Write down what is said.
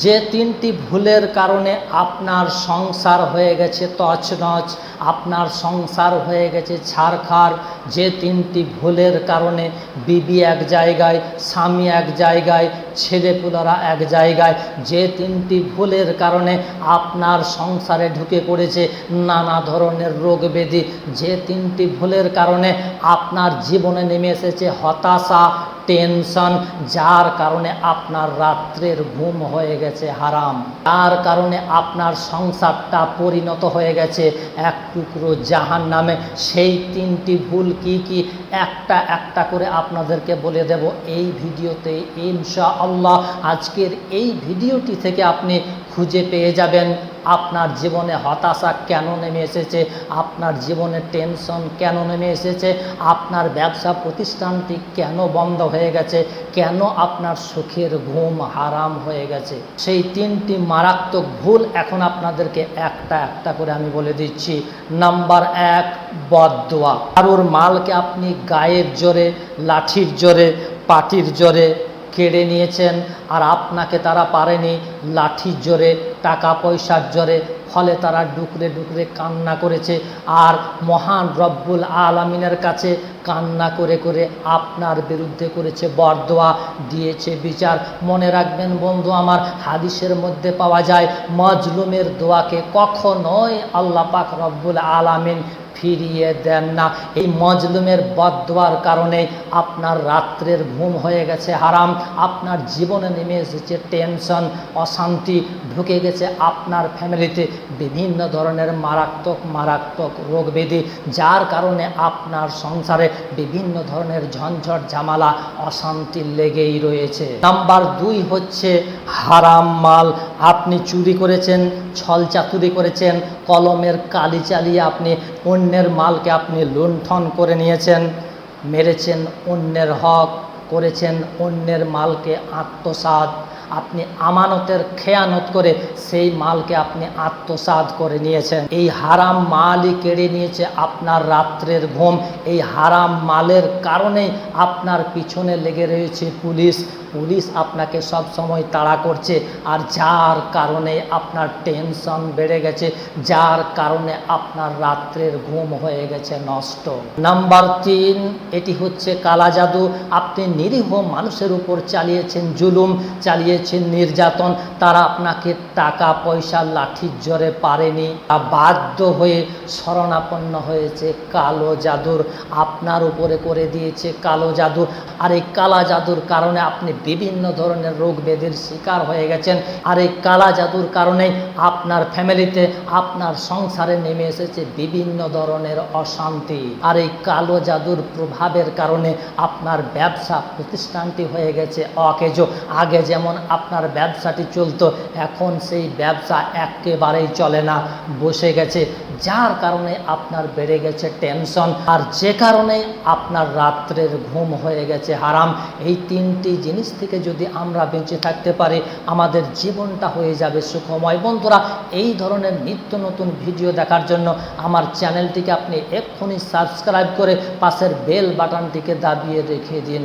যে তিনটি ভুলের কারণে আপনার সংসার হয়ে গেছে তছনছ, আপনার সংসার হয়ে গেছে ছারখার যে তিনটি ভুলের কারণে বিবি এক জায়গায়, স্বামী এক জায়গায়, ছেলেপুলারা এক জায়গায়, যে তিনটি ভুলের কারণে আপনার সংসারে ঢুকে পড়েছে নানা ধরনের রোগ ব্যাধি, যে তিনটি ভুলের কারণে আপনার জীবনে নেমে এসেছে হতাশা টেনশন, যার কারণে আপনার রাত্রের ঘুম হয়ে গেছে হারাম। তার কারণে আপনার সংসারটা পরিণত হয়ে গেছে এক টুকরো জাহান নামে সেই তিনটি ভুল কি কি? একটা একটা করে আপনাদেরকে বলে দেব এই ভিডিওতে। ইনশা আল্লাহ আজকের এই ভিডিওটি থেকে আপনি খুঁজে পেয়ে যাবেন। আপনার জীবনে হতাশা কেন নেমে এসেছে? আপনার জীবনে টেনশন কেন নেমে এসেছে? আপনার ব্যবসা প্রতিষ্ঠানটি কেন বন্ধ হয়ে গেছে? কেন আপনার সুখের ঘুম হারাম হয়ে গেছে? সেই তিনটি মারাত্মক ভুল এখন আপনাদেরকে একটা একটা করে আমি বলে দিচ্ছি। নাম্বার এক, বদদোয়া। কারোর মালকে আপনি গায়ের জোরে, লাঠির জোরে, পাটির জোরে কেড়ে নিয়েছেন আর আপনাকে তারা পারেনি লাঠির জোরে টাকা পয়সার জোরে ফলে তারা ডুকরে ডুকরে কান্না করেছে আর মহান রব্বুল আলমিনের কাছে কান্না করে করে আপনার বিরুদ্ধে করেছে বরদোয়া, দিয়েছে বিচার। মনে রাখবেন বন্ধু আমার, হাদিসের মধ্যে পাওয়া যায়, মজলুমের দোয়াকে কখনোই আল্লাহ পাক রব্বুল আলামিন ফিরিয়ে দেন না। এই মজলুমের বদোয়ার কারণে আপনার রাত্রের ঘুম হয়ে গেছে হারাম, আপনার জীবনে নেমে এসেছে টেনশন, অশান্তি, ঢুকে গেছে আপনার ফ্যামিলিতে। বিভিন্ন ধরনের মারাত্মক মারাত্মক রোগ ব্যাধি যার কারণে আপনার সংসারে বিভিন্ন ধরনের ঝঞ্ঝট, ঝামেলা, অশান্তি লেগেই রয়েছে। নাম্বার দুই হচ্ছে হারাম মাল। আপনি চুরি করেছেন, ছল চাতুরি করেছেন, কলমের কালি চালিয়ে আপনি অন্যের মালকে আপনি লুণ্ঠন করে নিয়েছেন, মেরেছেন অন্যের হক, করেছেন অন্যের মালকে আত্মসাৎ। আপনি আমানতের খেয়ানত করে সেই মালকে আপনি আত্মসাৎ করে নিয়েছেন। এই হারাম মালই কেড়ে নিয়েছে আপনার রাত্রের ঘুম। এই হারাম মালের কারণেই আপনার পিছনে লেগে রয়েছে পুলিশ। পুলিশ আপনাকে সব সময় তাড়া করছে আর যার কারণে আপনার টেনশন বেড়ে গেছে, যার কারণে আপনার রাত্রের ঘুম হয়ে গেছে নষ্ট। নাম্বার তিন, এটি হচ্ছে কালা জাদু। আপনি নিরীহ মানুষের উপর চালিয়েছেন জুলুম চালিয়েছেন নির্যাতন, তারা আপনাকে টাকা, পয়সা, লাঠির জোরে পারেনি। বাধ্য হয়ে শরণাপন্ন হয়েছে। কালো জাদুর আপনার উপরে করে দিয়েছে কালো জাদু আর এই কালা জাদুর কারণে আপনি বিভিন্ন ধরনের রোগ ব্যাধির শিকার হয়ে গেছেন। আর এই কালা জাদুর কারণে আপনার ফ্যামিলিতে, আপনার সংসারে নেমে এসেছে বিভিন্ন ধরনের অশান্তি। আর এই কালো জাদুর প্রভাবের কারণে আপনার ব্যবসা প্রতিষ্ঠানটি হয়ে গেছে অকেজ। আগে যেমন আপনার ব্যবসাটি চলতো। এখন সেই ব্যবসা একেবারেই চলে না, বসে গেছে। যার কারণে আপনার বেড়ে গেছে টেনশন। আর যে কারণে আপনার রাত্রের ঘুম হয়ে গেছে হারাম। এই তিনটি জিনিস থেকে যদি আমরা বেঁচে থাকতে পারি, আমাদের জীবনটা হয়ে যাবে সুখময়। বন্ধুরা, এই ধরনের নিত্য নতুন ভিডিও দেখার জন্য আমার চ্যানেলটিকে আপনি এক্ষুনি সাবস্ক্রাইব করে পাশের বেল বাটনটিকে দাবিয়ে রেখে দিন।